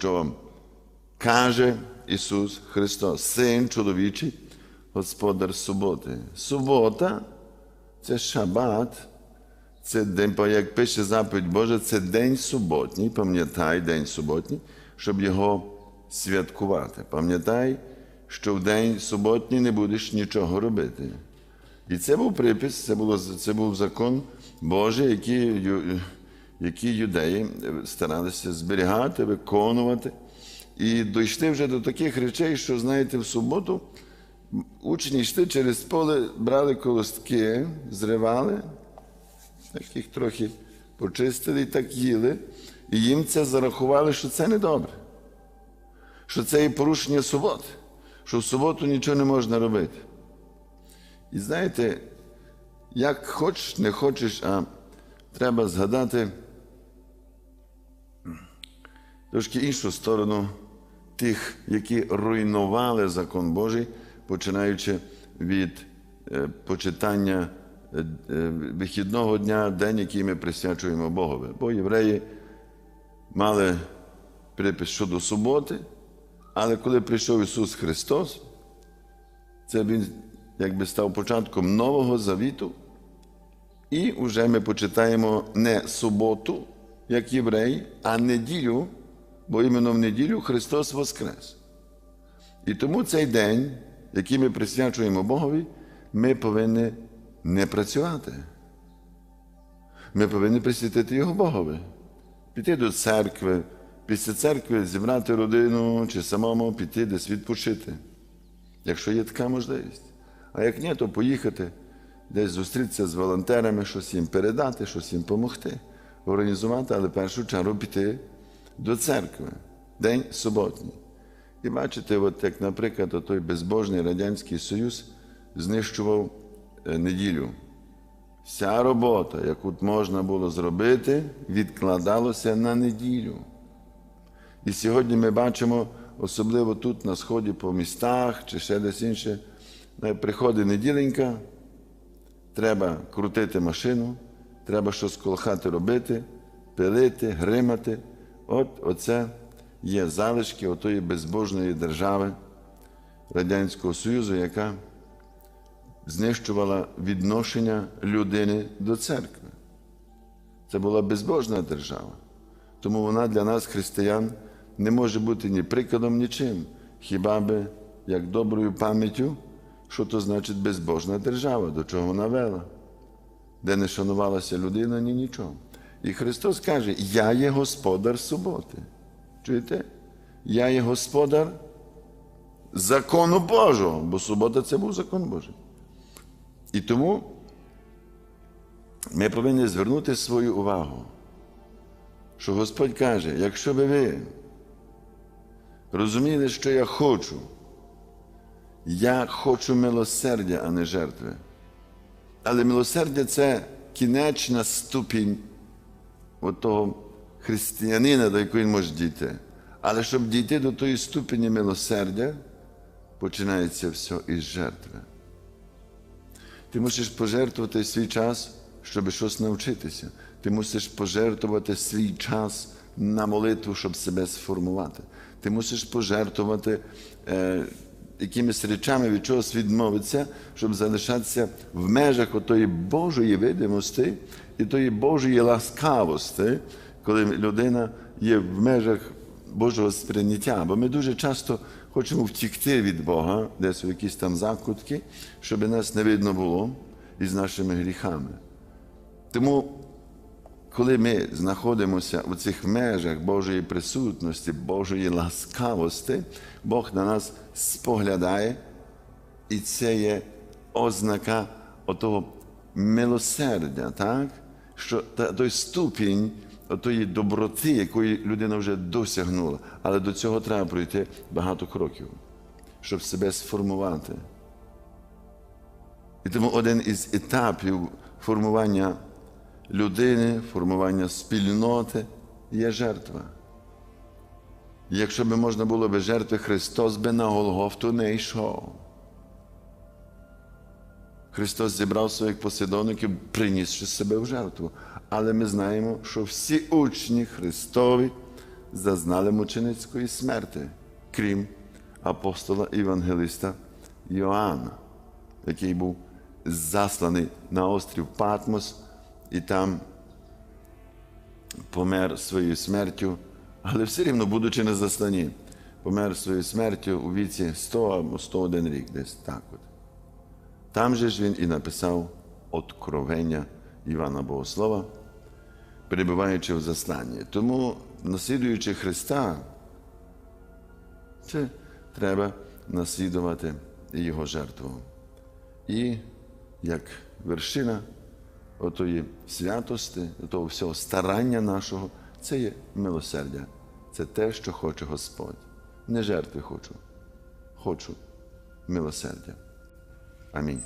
що каже Ісус Христос, Син чоловічий, Господар суботи. Субота це шабат, це день, як пише заповідь Божа, це день суботній, пам'ятай день суботній, щоб його святкувати. Пам'ятай, що в день суботній не будеш нічого робити. І це був припис, це, було, це був закон Божий, який, який юдеї старалися зберігати, виконувати. І дійшли вже до таких речей, що, знаєте, в суботу учні йшли через поле, брали колостки, зривали, так їх трохи почистили і так їли. І їм це зарахували, що це не добре. Що це є порушення суботи, що в суботу нічого не можна робити. І знаєте, як хочеш, не хочеш, а треба згадати трошки іншу сторону тих, які руйнували закон Божий, починаючи від е, почитання е, е, вихідного дня, день, який ми присвячуємо Богові. Бо євреї мали припис щодо суботи, але коли прийшов Ісус Христос, це Він якби став початком нового завіту. І вже ми почитаємо не суботу, як євреї, а неділю, бо іменно в неділю Христос Воскрес. І тому цей день, який ми присвячуємо Богові, ми повинні не працювати. Ми повинні присвятити його Богові, піти до церкви, після церкви зібрати родину чи самому піти десь відпочити, якщо є така можливість. А як ні, то поїхати десь зустрітися з волонтерами, щось їм передати, щось їм допомогти, організувати, але в першу чергу піти до церкви, день суботній. І бачите, от як, наприклад, той безбожний Радянський Союз знищував е, неділю. Вся робота, яку можна було зробити, відкладалася на неділю. І сьогодні ми бачимо, особливо тут на сході по містах чи ще десь інше, е, приходить неділенька, треба крутити машину, треба щось коло хати робити, пилити, гримати. От оце є залишки отої безбожної держави Радянського Союзу, яка знищувала відношення людини до церкви. Це була безбожна держава. Тому вона для нас, християн, не може бути ні прикладом, нічим, хіба би як доброю пам'яттю, що то значить безбожна держава, до чого вона вела, де не шанувалася людина, ні нічого. І Христос каже: Я є господар суботи. Чуєте? Я є господар закону Божого, бо субота це був закон Божий. І тому ми повинні звернути свою увагу, що Господь каже, якщо би ви розуміли, що я хочу, я хочу милосердя, а не жертви. Але милосердя це кінечна ступінь от того християнина, до якої він може дійти. Але щоб дійти до тої ступені милосердя, починається все із жертви. Ти мусиш пожертвувати свій час, щоб щось навчитися. Ти мусиш пожертвувати свій час на молитву, щоб себе сформувати. Ти мусиш пожертвувати е, якимись речами від чогось відмовитися, щоб залишатися в межах отої Божої видимості і тої Божої ласкавості, коли людина є в межах Божого сприйняття. Бо ми дуже часто хочемо втікти від Бога, десь у якісь там закутки, щоб нас не видно було із нашими гріхами. Тому, коли ми знаходимося у цих межах Божої присутності, Божої ласкавості, Бог на нас споглядає, і це є ознака отого милосердя, так? що той ступінь тої доброти, якої людина вже досягнула. Але до цього треба пройти багато кроків, щоб себе сформувати. І тому один із етапів формування людини, формування спільноти є жертва. Якщо б можна було без жертви, Христос би на Голгофту не йшов. Христос зібрав своїх послідовників, принісши себе в жертву. Але ми знаємо, що всі учні Христові зазнали мученицької смерти, крім апостола Євангелиста Йоанна, який був засланий на острів Патмос і там помер своєю смертю, але все рівно, будучи на засланні, помер своєю смертю у віці 100 або 101 рік, десь так от. Там же ж він і написав Откровення Івана Богослова, перебуваючи в засланні. Тому, наслідуючи Христа, це треба наслідувати Його жертву. І як вершина отої святости, того всього старання нашого, це є милосердя. Це те, що хоче Господь. Не жертви хочу, хочу милосердя. Амінь.